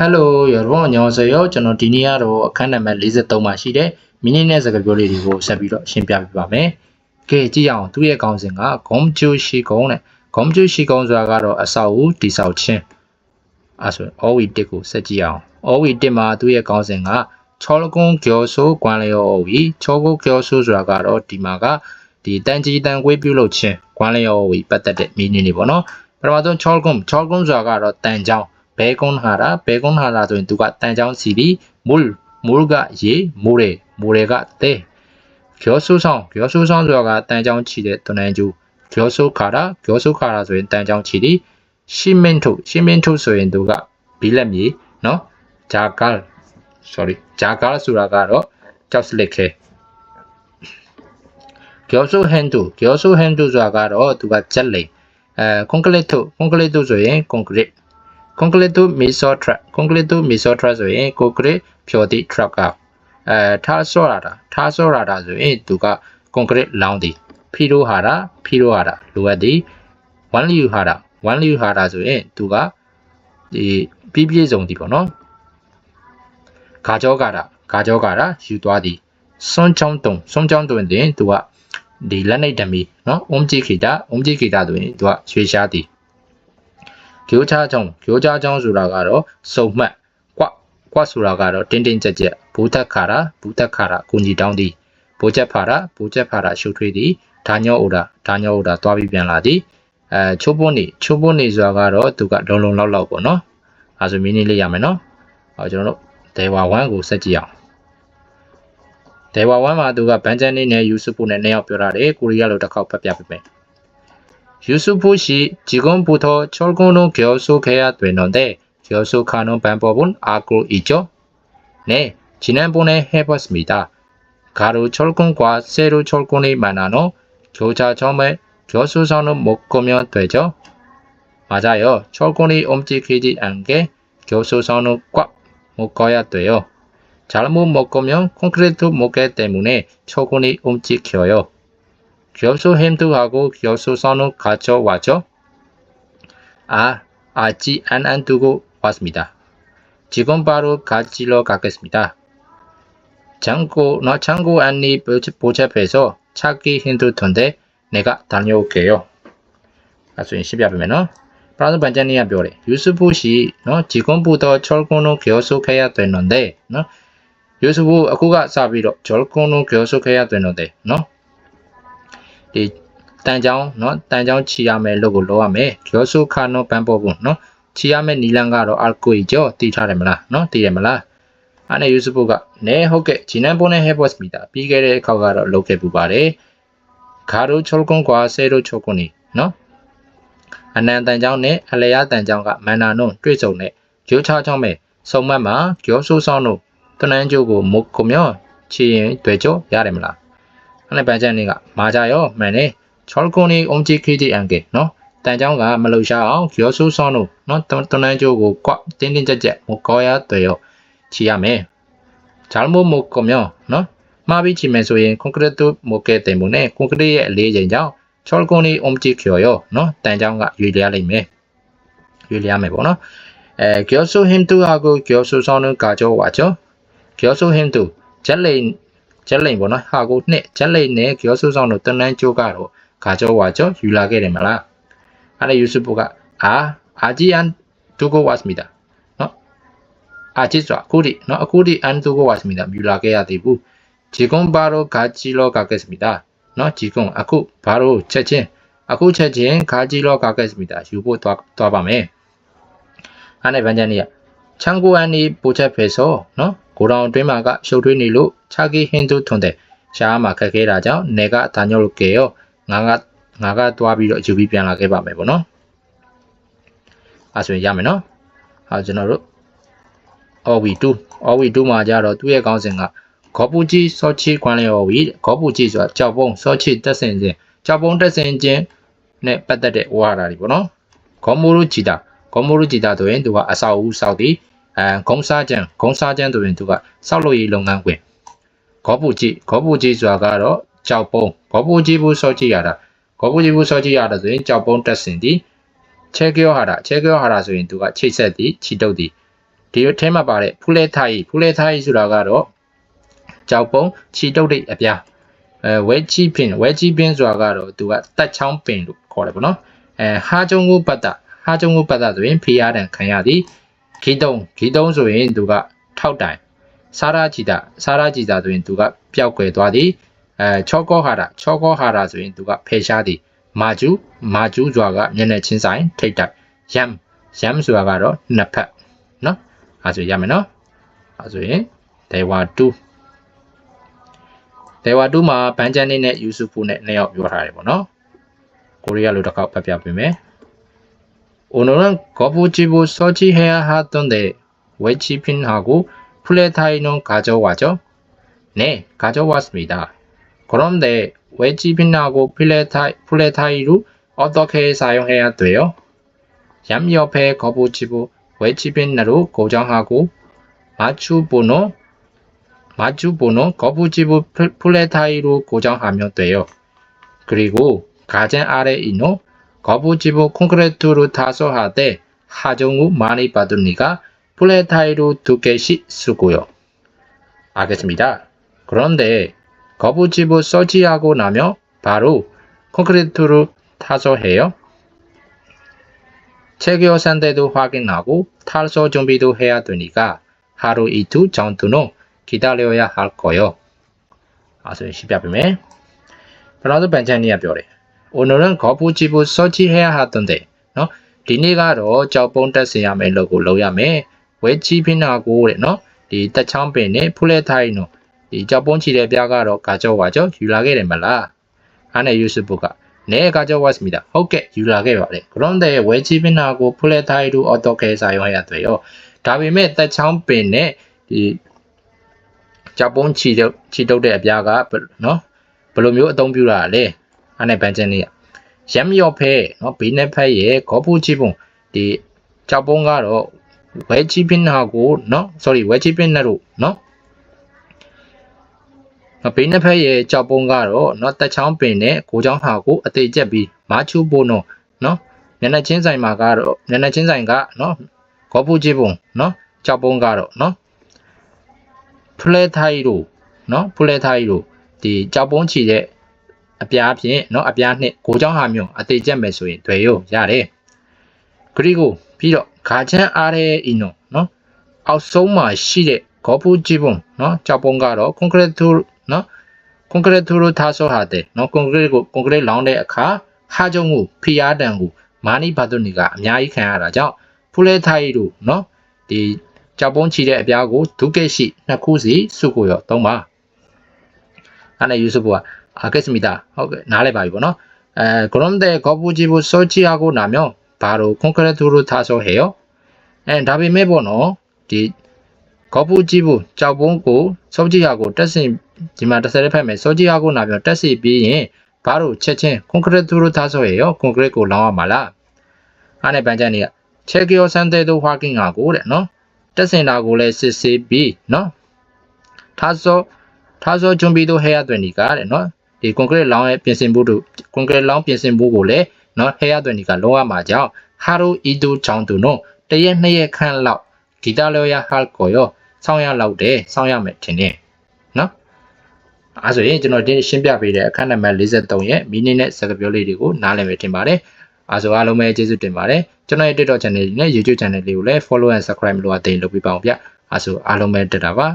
Hello ရောဘောညောင်းစေရောကျွန်တော်ဒီနေ့ကတော့အခန်းနံပါတ်43မှာရှိတဲ့မိနစ်နဲ့စကားပြောလေးတွေကိုဆက်ပြီးတော့ရှင်းပြပေးပါမယ်။ကဲကြည့်အောင်သူ့ရဲ့ကောင်းစဉ်ကဂုံချူရှိကုံနဲ့ဂုံချူရှိကုံဆိုတာကတော့အဆောက်အဦတိဆောက်ခြင်းအဲဆိုရင် OV 1ကိုဆက်ကြည့်အောင် OV 1မှာသူ့ရဲ့ကောင်းစဉ်ကချောလကွန်ကျော်ဆိုးကွမ်လျော် OV ချောကုတ်ကျော်ဆိုးဆိုတာကတော့ဒီမှာကဒီတန်ကြီးတန်ကွေးပြုတ်လုပ်ခြင်းကွမ်လျော် OV ပတ်သက်တဲ့မိနစ်လေးပေါ့နော်။ပထမဆုံးချောလကွန်ချောလကွန်ဆိုတာကတော့တန်ချောင်း ဘဲကုန်းဟာတာဘဲကုန်းဟာတာဆိုရင်သူကတန်ချောင်းစီဒီမူလ်မူလ်ကရေမိုးရဲမိုးရဲကတဲကျော်ဆူဆောင်ကျော်ဆူဆောင်ဆိုတာကတန်ချောင်းချီတဲ့တွန်နန်ကျူကျော်ဆူခါတာကျော်ဆူခါတာဆိုရင်တန်ချောင်းချီဒီရှီမင်ထုရှီမင်ထုဆိုရင်သူကဘီလက်မြေနော်ဂျာကာ sorry ဂျာကာဆိုတာကတော့ကြောက်စလက်ခဲကျော်ဆူဟန်တူကျော်ဆူဟန်တူဆိုတာကတော့သူကချက်လိန်အဲကွန်ကလစ်ထုကွန်ကလစ်ထုဆိုရင်ကွန်ကရစ် concreto mesotra concreto mesotra ဆိုရင် concrete ဖြော်သည့် truck ကအဲထားဆော့ရတာထားဆော့ရတာဆိုရင်သူက concrete လောင်းသည်ဖီရိုဟာတာဖီရိုဟာတာလိုအပ်သည် one liu ဟာတာ one liu ဟာတာဆိုရင်သူကဒီပြည့်ပြည့်စုံသည်ပေါ့နော်ဂါကြောကာတာဂါကြောကာတာယူသွားသည်စွန်းချောင်းတုံစွန်းချောင်းတုံတင်သူကဒီလက်နေတမီနော်အုံးကြည့်ခိတာအုံးကြည့်ခိတာဆိုရင်သူကရွှေရှားသည် ကျိုးချချောင်းကျိုးချချောင်းဆိုတာကတော့စုံမှတ်ကွကွဆိုတာကတော့တင်းတင်းကြပ်ကြပ်ဘူသက်ခါရာဘူသက်ခါရာကုညီတောင်းသည်ဘူချက်ဖာရာဘူချက်ဖာရာရှုထွေးသည်ဓာညောအိုဒါဓာညောအိုဒါသွားပြီးပြန်လာသည်အဲချိုးပွန်းနေချိုးပွန်းနေဆိုတာကတော့သူကလုံလုံလောက်လောက်ပေါ့နော်အဲဆိုမင်းလေးလေးရမယ်နော်အဲကျွန်တော်တို့ဒေဝဝမ်ကိုစက်ကြည့်အောင်ဒေဝဝမ်မှာသူကဘန်ချန်နေနဲ့ယူဆုဖို့နဲ့နှစ်ယောက်ပြောထားတယ်ကိုရီးယားလိုတစ်ခေါက်ဖတ်ပြပေးမယ် 유수포시 지금부터 철근을 교수해야 되는데 교수하는 방법은 알고 있죠? 네, 지난번에 해봤습니다. 가루 철근과 세루 철근이 만나는 교차점에 교수선을 묶으면 되죠? 맞아요. 철근이 움직이지 않게 교수선을 꽉 묶어야 돼요. 잘못 묶으면 콘크리트 무게 때문에 철근이 움직여요. 교수 힘들하고 교수 선우 가져와죠? 아, 아직 안 안 두고 왔습니다. 지금 바로 가지러 가겠습니다. 창고, 나 창고 안이 보잡해서 찾기 힘들 텐데 내가 다녀올게요. 가수인 12 보면은 프랑스 반장이야 별에 유스부시 너 어, 지금부터 철권을 계속해야 되는데 어, 너 유스부 아쿠가 어, 사비로 철권을 계속해야 되는데 너 ဒီတန်ချောင်းเนาะတန်ချောင်းချီရမယ်လို့ကိုလောရမယ်ကျော်ဆုခါနောပန်ပေါ်ဘူးเนาะချီရမယ်နီလန်ကတော့အာကိုကြီးကျော်တီးထားတယ်မလားเนาะတီးရမလားအဲ့နဲ့ယူစပုကနဲဟုတ်ကဲ့ဂျီနန်ပုံနဲ့ဟဲဘော့စ်မီတာပြီးခဲ့တဲ့အခါကတော့လုပ်ခဲ့ပူပါတယ်ခါရိုချောကုန်းကွာဆဲရိုချောကုန်းနီเนาะအနန်တန်ချောင်းနဲ့အလျားတန်ချောင်းကမန္နာနုံတွေ့ဆုံတဲ့ဂျိုးချောင်းချောင်းမဲ့စုံမတ်မှာကျော်ဆူဆောင်တို့တနန်းကျိုးကိုမုတ်ကုမြောချီရင်တွေ့ကြောရတယ်မလား အဲ့နဲ့ပန်ချန်နေကမာကြရောမှန်တယ်ချောလကွန်နီအုံးကြီးခီတီအန်ကေနော်တန်ချောင်းကမလုံရှားအောင်ကျော်ဆူဆောင်းတို့နော်တနန်းကျိုးကိုကွတင်းတင်းကြက်ကြက်မကောရတွေ့ရောချီရမယ်ဂျာလမိုမိုကောမြောနော်မှားပြီးချီမယ်ဆိုရင်ကွန်ကရစ်တုမိုကဲတင်မှုနဲ့ကွန်ကရစ်ရဲ့အလေးချိန်ကြောင့်ချောလကွန်နီအုံးကြီးကျော်ရောနော်တန်ချောင်းကရွေလျားလိုက်မယ်ရွေလျားမယ်ပေါ့နော်အဲကျော်ဆူဟင်တူဟာကိုကျော်ဆူဆောင်းတို့ကာကျော်ဝါကျော်ကျော်ဆူဟင်တူဂျက်လိန် ဂျက်လိန်ပေါ့နော်ဟာကိုနှစ်ဂျက်လိန်နဲ့ကျော်ဆူဆောင်တို့တနန်းကျိုးကတော့ဂါကျော်ဝါကျော်ယူလာခဲ့တယ်မလားအဲ့ဒါယူဆုပုကအာအာဂျီအန်တူကိုဝတ်မီတာနော်အာဂျီဆိုအခုဒီနော်အခုဒီအန်တူကိုဝတ်မီတာယူလာခဲ့ရသေးဘူးဂျီကွန်ဘာရိုဂါဂျီလောဂါကက်စမီတာနော်ဂျီကွန်အခုဘာရိုချက်ချင်းအခုချက်ချင်းဂါဂျီလောဂါကက်စမီတာယူဖို့သွားသွားပါမယ်အဲ့နဲ့ဗန်ဂျန်နီကချန်ကိုအန်နီပိုချက်ဖေဆိုနော် ကိုတောင်အတွင်းမှာကရှုပ်ထွေးနေလို့ချာကီဟင်းသူထွန်တဲ့ရှားမှာခက်ခဲတာကြောင့်နေကဒါညောလို့ကဲရောငါကငါကသွားပြီးတော့ယူပြီးပြန်လာခဲ့ပါမယ်ပေါ့နော်အဲဆိုရင်ရမယ်နော်ဟာကျွန်တော်တို့ OV2 OV2 မှာကြတော့သူ့ရဲ့ကောင်းစဉ်ကဂေါပူကြီးစောချီခွန်လျော်ဝီဂေါပူကြီးဆိုတာကြောက်ပုံစောချီတက်ဆင်ခြင်းကြောက်ပုံတက်ဆင်ခြင်းနဲ့ပတ်သက်တဲ့ဝါဒတွေပေါ့နော်ဂေါမိုရူဂျီတာဂေါမိုရူဂျီတာဆိုရင်သူကအဆောက်အဦစောက်တည် အဲဂုံစားကျန်းဂုံစားကျန်းဆိုရင်သူကစောက်လို့ရေးလုပ်ငန်းခွင်ဂေါပူကြီးဂေါပူကြီးဆိုတာကတော့ကြောက်ပုံဂေါပူကြီးဘူးစောကြည့်ရတာဂေါပူကြီးဘူးစောကြည့်ရတာဆိုရင်ကြောက်ပုံတက်စင်သည်ချဲကျောဟာတာချဲကျောဟာတာဆိုရင်သူကချိတ်ဆက်သည်ခြိတုပ်သည်ဒီထဲမှာပါတဲ့ဖူလဲထိုင်ဖူလဲထိုင်ဆိုတာကတော့ကြောက်ပုံခြီတုတ်တဲ့အပြားအဲဝဲချီပင်ဝဲချီပင်ဆိုတာကတော့သူကတက်ချောင်းပင်လို့ခေါ်တယ်ပေါ့နော်အဲဟာကျုံကိုပတ်တာဟာကျုံကိုပတ်တာဆိုရင်ဖီးရတန်ခံရသည် ဂီတုံဂီတုံဆိုရင်သူကထောက်တိုင်စာရာကြည်တာစာရာကြည်တာဆိုရင်သူကပျောက်ကွယ်သွားသည်အဲချောကောဟာရချောကောဟာရဆိုရင်သူကဖယ်ရှားသည်မာကျူးမာကျူးဆိုတာကမျက်နှာချင်းဆိုင်ထိတ်တိုက်ယမ်ယမ်ဆိုတာကတော့နှစ်ဖက်နော်အဲဆိုရမယ်နော်အဲဆိုရင် there were two there were two မှာဘန်ဂျန်နေနဲ့ယူဆုဖူနဲ့နှစ်ယောက်ပြောထားတယ်ပေါ့နော်ကိုရီးယားလိုတစ်ခေါက်ဖတ်ပြပေးမယ် 오늘은 거부집을 서치해야 하던데 외치핀하고 플레타이는 가져와죠? 네, 가져왔습니다. 그런데 외치핀하고 플레타이, 플레타이로 어떻게 사용해야 돼요? 얌 옆에 거부집을 외치핀으로 고정하고 맞추번호 맞추번호 거부집을 플- 플레타이로 고정하면 돼요. 그리고 가장 아래 있는 거부집을 콘크리트로 타소하되 하정우 많이 받으니까 플레타이로 두 개씩 쓰고요. 알겠습니다. 그런데 거부집을 설치하고 나면 바로 콘크리트로 타소해요. 체결 상태도 확인하고 탈소 준비도 해야 되니까 하루 이틀 정도는 기다려야 할 거요. 아서 시합이면 그러나도 반찬이야 뼈래. 오늘은 거부집을 설치해야 하던데, 너? ဒီနေ့ကတော့ကြောက်ပုံးတက်စင်ရမယ်လို့ကိုလုပ်ရမယ်ဝဲချီဖင်းနာကိုတဲ့နော်ဒီတက်ချောင်းပင်နဲ့ဖူလက်ထိုင်းနော်ဒီကြောက်ပုံးချီတဲ့ပြားကတော့ကာကြောဝါကြောယူလာခဲ့တယ်မလားအားနဲ့ယူစပုကနဲကာကြောဝါစမီတာဟုတ်ကဲ့ယူလာခဲ့ပါတယ်ဂရွန်တဲ့ဝဲချီဖင်းနာကိုဖူလက်ထိုင်းတို့အော်တိုကဲစာရောရတယ်ရောဒါပေမဲ့တက်ချောင်းပင်နဲ့ဒီကြောက်ပုံးချီတဲ့ချီတုတ်တဲ့အပြားကဘယ်နော်ဘယ်လိုမျိုးအသုံးပြုရလဲ အားနဲ့ဗန်ချန်လေး ရမ်းမြော့ဖဲเนาะဘေးနဲ့ဖက်ရဲ့ခေါပူချီပုံဒီကြောက်ပုံးကတော့ဝဲချီပင်နာကိုเนาะ sorry ဝဲချီပင်နာတို့เนาะဘေးနှစ်ဖက်ရဲ့ကြောက်ပုံးကတော့เนาะတက်ချောင်းပင်နဲ့ကိုချောင်းဟာကိုအသေးကျက်ပြီးမာချူပိုနိုเนาะမျက်နှာချင်းဆိုင်မှာကတော့မျက်နှာချင်းဆိုင်ကเนาะခေါပူချီပုံเนาะကြောက်ပုံးကတော့เนาะဖလဲထိုင်တို့เนาะဖလဲထိုင်တို့ဒီကြောက်ပုံးချီတဲ့ အပြားဖြင့်နော်အပြားနှစ်ကိုကြောင်းဟာမျိုးအသေးချက်မယ်ဆိုရင်တွေ့ရုံရတယ်ဂရိကိုပြီးတော့ဂါချန်အားတဲ့အင်းနော်နော်အောက်ဆုံးမှာရှိတဲ့ဂေါ်ဖူဂျီဘွန်နော်ကြောက်ပုံကတော့ကွန်ကရစ်ထူနော်ကွန်ကရစ်ထူလိုထားဆိုဟာတဲ့နော်ကွန်ကရစ်ကိုကွန်ကရစ်လောင်းတဲ့အခါဟာကြုံကိုဖိအားတန်ကိုမာနီဘာတုန်နီကအများကြီးခံရတာကြောင့်ဖူလဲထိုင်တို့နော်ဒီကြောက်ပုံချီတဲ့အပြားကိုဒုကက်ရှိနှစ်ခုစီစုကိုရောသုံးပါအဲ့ဒါယူဆဖို့က 하겠습니 다. 나래 봐 요, 이거 는. 그런데 거부집을 설치하고 나면 바로 콘크리트로 타서 해 요. 에, 답이 매번 어, 디, 거부집을 짜보고 설치하고 떼쓰지만 떼쓰를 팔면 설치하고 나면 떼쓰 비인 바로 채친 콘크리트로 타서 해 요. 콘크리트로 나와 말 라. 안에 반찬이 야. 체결 상태도 확인하 고, 그 래, 너? 떼쓰라고 레스 CB, 너? 타 서, 타서 준비도 해야 되니 까, 그 래, 너? ဒီကွန်ကရစ်လောင်းရဲ့ပြင်ဆင်ဖို့တို့ကွန်ကရစ်လောင်းပြင်ဆင်ဖို့ကိုလည်းနော်ဟဲရသွင်းဒီကလောရမှာကြောင့်ဟာရိုအီဒိုချောင်းသူနော်တရက်နှစ်ရက်ခန့်လောက်ဂီတလောရဟာကိုရောဆောင်းရလောက်တယ်ဆောင်းရမယ်ထင်တယ်နော်အဲဆိုရင်ကျွန်တော်ဒီရှင်းပြပေးတဲ့အခန်းနံပါတ်53ရဲ့မိနစ်နဲ့စကားပြောလေးတွေကိုနားလည်မယ်ထင်ပါတယ်အားဆိုအားလုံးပဲကျေးဇူးတင်ပါတယ်ကျွန်တော်ရဲ့ TikTok channel နဲ့ YouTube channel လေးကိုလည်း follow and subscribe လို့အသိလုပ်ပေးပါအောင်ဗျအားဆိုအားလုံးပဲတက်တာပါ